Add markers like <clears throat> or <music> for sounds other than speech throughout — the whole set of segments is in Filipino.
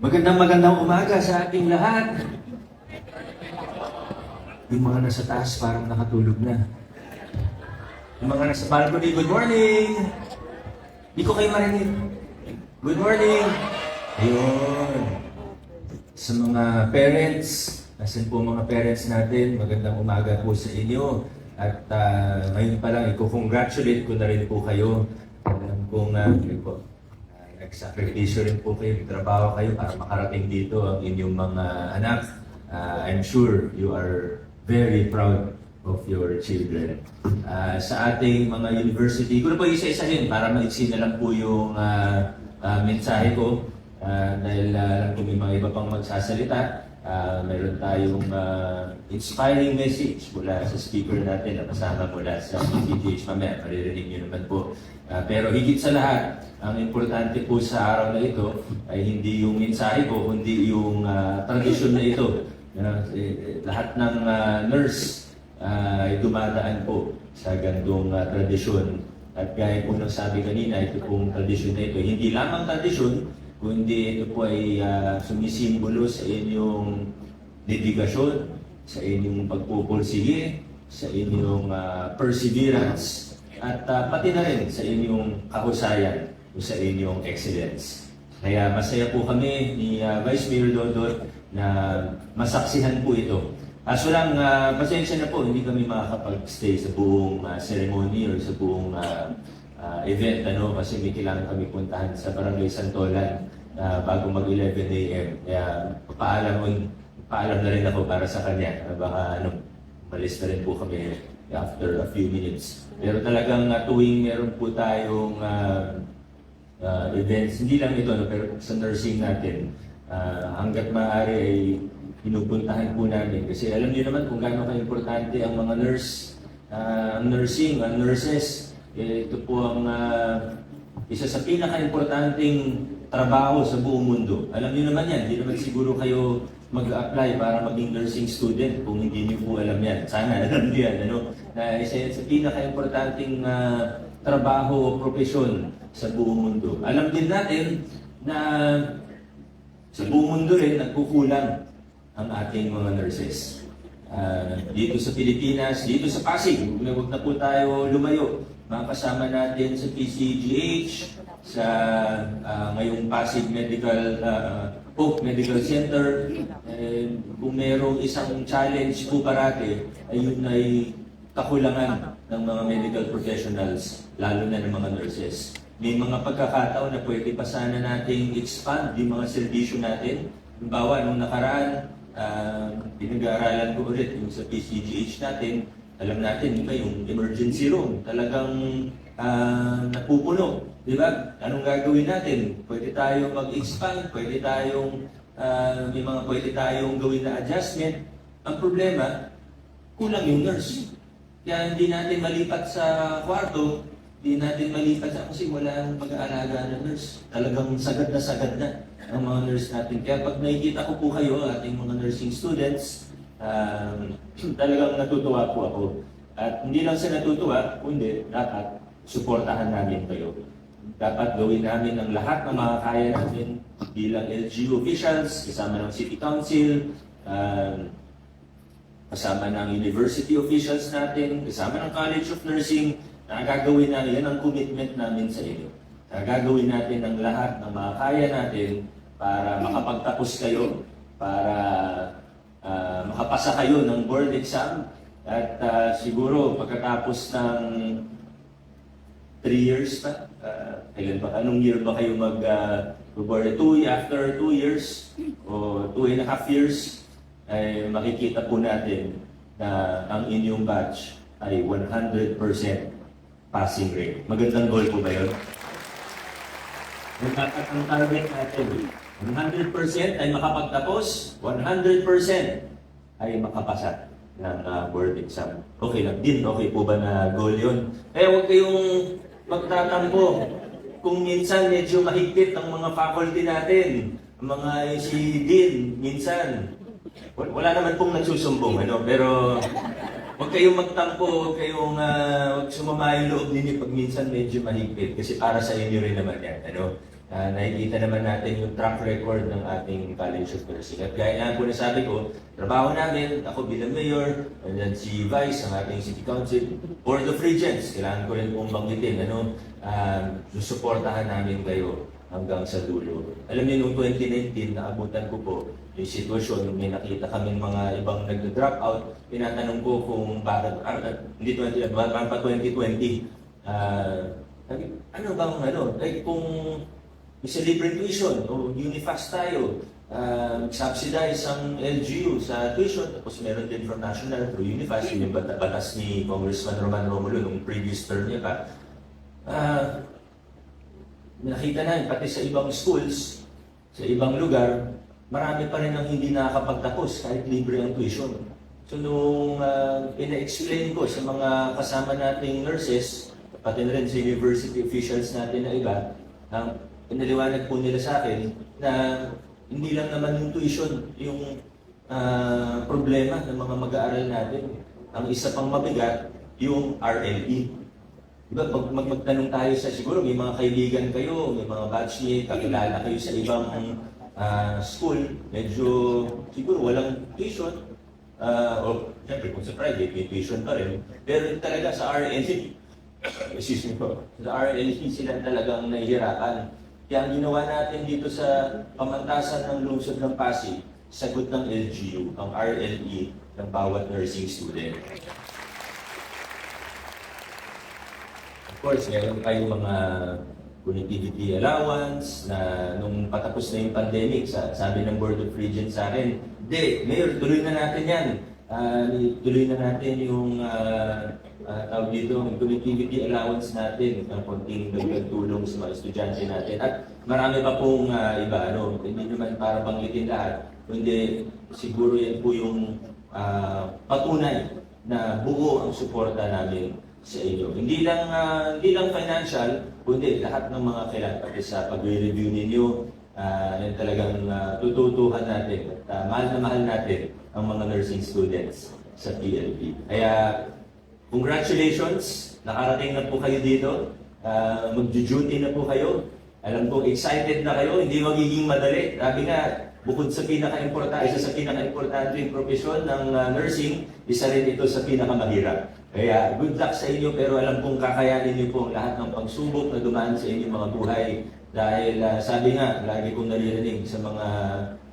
Magandang magandang umaga sa ating lahat. Yung mga nasa taas parang nakatulog na. Yung mga nasa balcony, good morning! Hindi ko kayo marinig. Good morning! Ayun. Sa mga parents, nasan po mga parents natin, magandang umaga po sa inyo. At ah, ngayon pa lang, i-congratulate ko na rin po kayo. Alam kong uh, nagsakripisyo rin po kayo, trabaho kayo para makarating dito ang inyong mga anak. Ah, I'm sure you are very proud of your children. Ah, sa ating mga university, ko na po isa-isahin para maiksi na lang po yung ah, ah, mensahe ko. Ah, dahil ah, alam ko may mga iba pang magsasalita. Ah, meron tayong ah, inspiring message mula sa speaker natin na kasama mula sa PPGH mamaya. Maririnig niyo naman po. Ah, pero higit sa lahat, ang importante po sa araw na ito ay hindi yung mensahe ko, kundi yung ah, tradisyon na ito. You know, eh, eh, lahat ng ah, nurse ah, ay dumadaan po sa gantong ah, tradisyon. At gaya po ng sabi kanina, ito pong tradisyon na ito, hindi lamang tradisyon, kundi ito po ay ah, sumisimbolo sa inyong dedikasyon, sa inyong pagpupursige, sa inyong ah, perseverance, at ah, pati na rin sa inyong kahusayan o sa inyong excellence. Kaya masaya po kami ni ah, Vice Mayor Dodot na masaksihan po ito. Kaso lang, ah, pasensya na po, hindi kami makakapag-stay sa buong ah, ceremony or sa buong ah, ah, event ano kasi may kailangan kami puntahan sa Barangay Santolan ah, bago mag 11 a.m. Kaya paalam, paalam na rin ako para sa kanya. Ah, Baka ano, malis na rin po kami after a few minutes. Pero talagang uh, tuwing meron po tayong ah, ah, events, hindi lang ito, no, pero sa nursing natin, ah, hanggat maaari ay pinupuntahan po namin. Kasi alam niyo naman kung gaano ka-importante ang mga nurse, ang nursing, ang nurses. Eh, ito po ang ah, isa sa pinaka-importanting trabaho sa buong mundo. Alam niyo naman yan, hindi naman siguro kayo mag-apply para maging nursing student kung hindi niyo po alam yan. Sana <laughs> alam niyo yan. Ano? Na isa yan sa pinaka-importanting ah, trabaho o profesyon sa buong mundo. Alam din natin na sa buong mundo rin nagkukulang ang ating mga nurses. Ah, dito sa Pilipinas, dito sa Pasig, huwag na po tayo lumayo. Mga kasama natin sa PCGH, sa ah, ngayong Pasig Medical ah, Hope Medical Center. And kung merong isang challenge po parati, ay yun ay kakulangan ng mga medical professionals, lalo na ng mga nurses. May mga pagkakataon na pwede pa sana nating expand yung mga serbisyo natin. Halimbawa, nung nakaraan, uh, pinag-aaralan ko ulit yung sa PCGH natin, alam natin, di ba, yung emergency room, talagang ah, napupuno. Di ba? Anong gagawin natin? Pwede tayo mag-expand, pwede tayong, ah, may mga pwede tayong gawin na adjustment. Ang problema, kulang yung nurse. Kaya hindi natin malipat sa kwarto, hindi natin malipat sa kasi walang mag-aalaga ng nurse. Talagang sagad na sagad na ang mga nurse natin. Kaya pag nakikita ko po kayo, ating mga nursing students, um, <clears throat> talagang natutuwa po ako. At hindi lang sa natutuwa, kundi dapat suportahan namin kayo. Dapat gawin namin ang lahat ng mga kaya namin bilang LGU officials, kasama ng City Council, um, kasama ng university officials natin, kasama ng College of Nursing, na gagawin namin, yan ang commitment namin sa inyo. Na gagawin natin ang lahat ng mga kaya natin para makapagtapos kayo, para ah, makapasa kayo ng board exam, at ah, siguro pagkatapos ng 3 years pa, ah, kailan ba, anong year ba kayo mag uh, board? Two, after 2 years o 2 and a half years, ay makikita po natin na ang inyong batch ay 100% passing rate. Magandang goal po ba yun? Ang target natin, 100% ay makapagtapos, 100% ay makapasa ng ah, board exam. Okay lang din, okay po ba na goal yun? Eh, huwag kayong magtatampo. Kung minsan medyo mahigpit ang mga faculty natin, ang mga si Dean, minsan, wala, naman pong nagsusumbong, ano? Pero huwag kayong magtampo, huwag kayong uh, huwag sumama yung loob ninyo pag minsan medyo mahigpit kasi para sa inyo rin naman yan, ano? Ah, nakikita naman natin yung track record ng ating College of Nursing. At gaya nga po na sabi ko, trabaho namin, ako bilang mayor, and then si Vice, ang ating City Council, Board of Regents, kailangan ko rin pong banggitin, ano, uh, susuportahan namin kayo hanggang sa dulo. Alam niyo, noong 2019, naabutan ko po yung sitwasyon, may nakita kami mga ibang nag-drop out, tinatanong ko kung bakit, ah, ah, hindi 20, ba pa 2020, ah, sabi, ano bang ano, like kung isa libreng tuition o unifast tayo, uh, subsidize ang LGU sa tuition, tapos meron din from national through unifast, yun yung bat- batas ni Congressman Roman Romulo nung previous term niya pa. Ah, nakita na pati sa ibang schools, sa ibang lugar, marami pa rin ang hindi nakakapagtapos kahit libre ang tuition. So nung uh, ina-explain ko sa mga kasama nating nurses, pati na rin sa university officials natin na iba, ang inaliwanag po nila sa akin na hindi lang naman yung tuition yung ah, problema ng mga mag-aaral natin. Ang isa pang mabigat, yung RLE. Diba, pag mag magtanong tayo sa siguro may mga kaibigan kayo, may mga batchmate, kakilala kayo sa ibang ah, school, medyo siguro walang tuition. Ah, o siyempre kung sa private, may tuition pa rin. Pero talaga sa RLE, <coughs> excuse me po, sa RLE sila talagang nahihirapan. Kaya ang ginawa natin dito sa pamantasan ng lungsod ng Pasig, sagot ng LGU, ang RLE ng bawat nursing student. Of course, meron tayong mga connectivity allowance na nung patapos na yung pandemic, sa, sabi ng Board of Regents sa akin, hindi, Mayor, tuloy na natin yan. Ah, tuloy na natin yung uh, tawag dito, yung connectivity allowance natin, ang konting tulong sa mga estudyante natin. At marami pa pong ah, iba, ano, hindi naman para banggitin lahat, kundi siguro yan po yung ah, patunay na buo ang suporta namin sa inyo. Hindi lang ah, hindi lang financial, kundi lahat ng mga kailangan pati sa pag-review ninyo, ah, yan talagang ah, tututuhan natin at ah, mahal na mahal natin ang mga nursing students sa PLP. Kaya congratulations, nakarating na po kayo dito. Ah, Mag-duty na po kayo. Alam ko, excited na kayo, hindi magiging madali. Sabi nga, bukod sa pinaka-importante, isa sa pinaka-importante yung profesyon ng ah, nursing, isa rin ito sa pinakamahirap. Kaya good luck sa inyo, pero alam kong kakayanin niyo po lahat ng pagsubok na dumaan sa inyong mga buhay. Dahil ah, sabi nga, lagi kong naririnig sa mga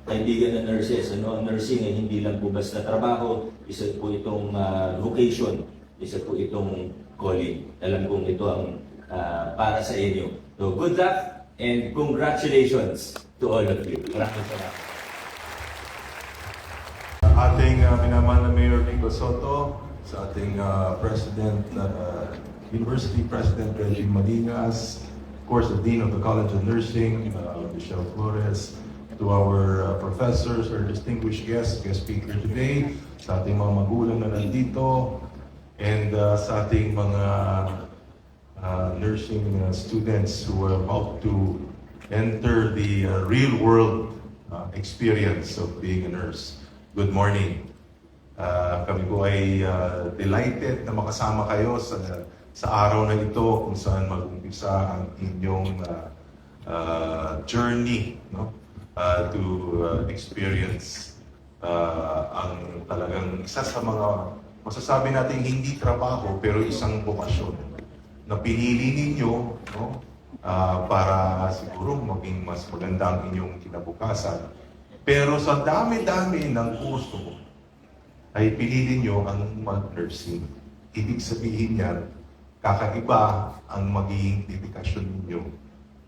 kaibigan na nurses, ano, ang nursing ay hindi lang po basta trabaho, isa po itong ah, vocation, isa po itong calling. Alam kong ito ang ah, para sa inyo. So good luck and congratulations to all of you. Maraming salamat. ating uh, minamahal na Mayor Nico Soto, sa ating uh, President, uh, University President Reggie Malinas, of course, the Dean of the College of Nursing, uh, Michelle Flores, to our uh, professors, our distinguished guests, guest speaker today, sa ating mga magulang na nandito, and uh, sa ating mga uh, nursing uh, students who are about to enter the uh, real world uh, experience of being a nurse. Good morning. Uh, kami po ay uh, delighted na makasama kayo sa sa araw na ito kung saan mag-umpisa ang inyong uh, uh, journey no? uh, to uh, experience uh, ang talagang isa sa mga masasabi natin hindi trabaho pero isang bokasyon na pinili ninyo no, ah, para siguro maging mas maganda inyong kinabukasan. Pero sa dami-dami ng kurso, ay pinili nyo ang mag-nursing. Ibig sabihin yan, kakaiba ang magiging dedikasyon ninyo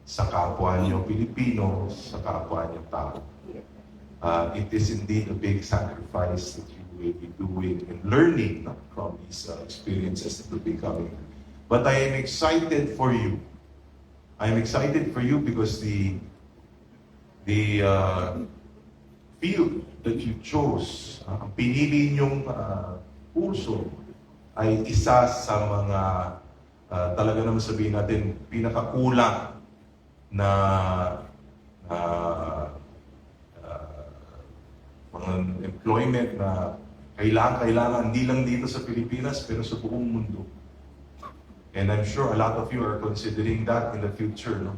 sa kapwa nyo Pilipino, sa kapwa nyo tao. Uh, it is indeed a big sacrifice that you will be doing and learning from these uh, experiences that will be coming. But I am excited for you. I am excited for you because the the uh, field that you chose, uh, ang pinili niyong uh, kurso ay isa sa mga uh, talaga naman sabihin natin pinakakulang na na uh, mga employment na kailangan kailangan hindi lang dito sa Pilipinas pero sa buong mundo. And I'm sure a lot of you are considering that in the future, no?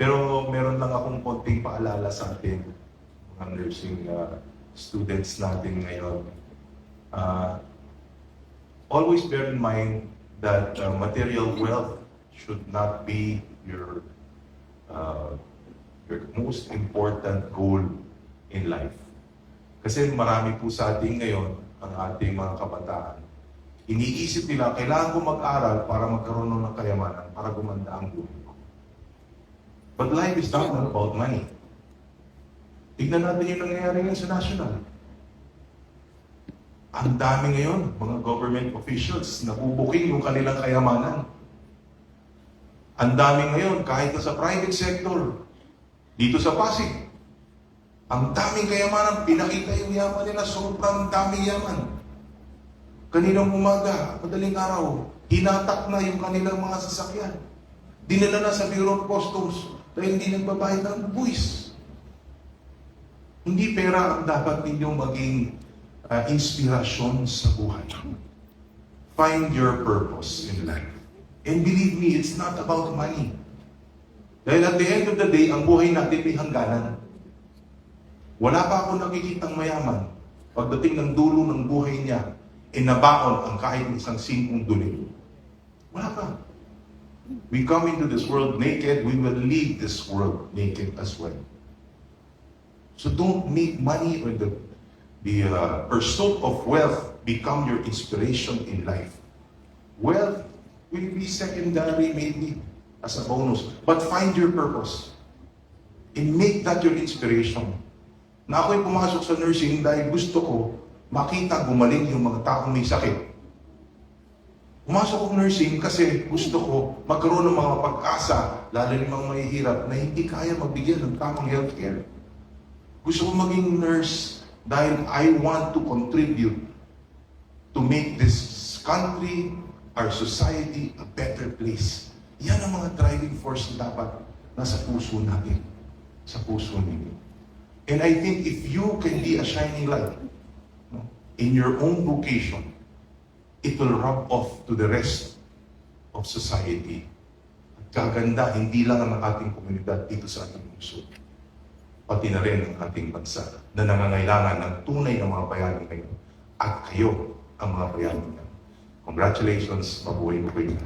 Pero meron lang akong konting paalala sa atin, mga nursing uh, students natin ngayon. Uh, always bear in mind that uh, material wealth should not be your uh, your most important goal in life. Kasi marami po sa atin ngayon, ang ating mga kabataan, iniisip nila, kailangan ko mag-aral para magkaroon ng kayamanan, para gumanda ang buhay ko. But life is not about money. Tignan natin yung nangyayari ngayon sa national. Ang dami ngayon, mga government officials, nabubuking yung kanilang kayamanan. Ang dami ngayon, kahit na sa private sector, dito sa Pasig, ang daming kayamanan, pinakita yung yaman nila, sobrang daming yaman. Kaninang umaga, madaling araw, hinatak na yung kanilang mga sasakyan. Dinala na sa Bureau of Customs dahil hindi nagbabayad ng buwis. Hindi pera ang dapat ninyong maging uh, inspirasyon sa buhay. Find your purpose in life. And believe me, it's not about money. Dahil at the end of the day, ang buhay natin may hangganan. Wala pa ako nakikitang mayaman. Pagdating ng dulo ng buhay niya, inabaon ang kahit isang singkong duli. Wala pa. We come into this world naked, we will leave this world naked as well. So don't make money or the, the uh, pursuit of wealth become your inspiration in life. Wealth will be secondary maybe as a bonus. But find your purpose. And make that your inspiration. Na ako'y pumasok sa nursing dahil gusto ko makita gumaling yung mga taong may sakit. Pumasok ako nursing kasi gusto ko magkaroon ng mga pag-asa, lalo yung mga mahihirap, na hindi kaya magbigyan ng tamang healthcare. Gusto ko maging nurse dahil I want to contribute to make this country, our society, a better place. Yan ang mga driving force na dapat nasa puso natin. Sa puso ninyo. And I think if you can be a shining light no, in your own vocation, it will rub off to the rest of society. At gaganda, hindi lang ang ating komunidad dito sa ating puso, pati na rin ang ating bansa na nangangailangan ng tunay na mga bayani ngayon. At kayo ang mga bayani ngayon. Congratulations, mabuhay mo kayo.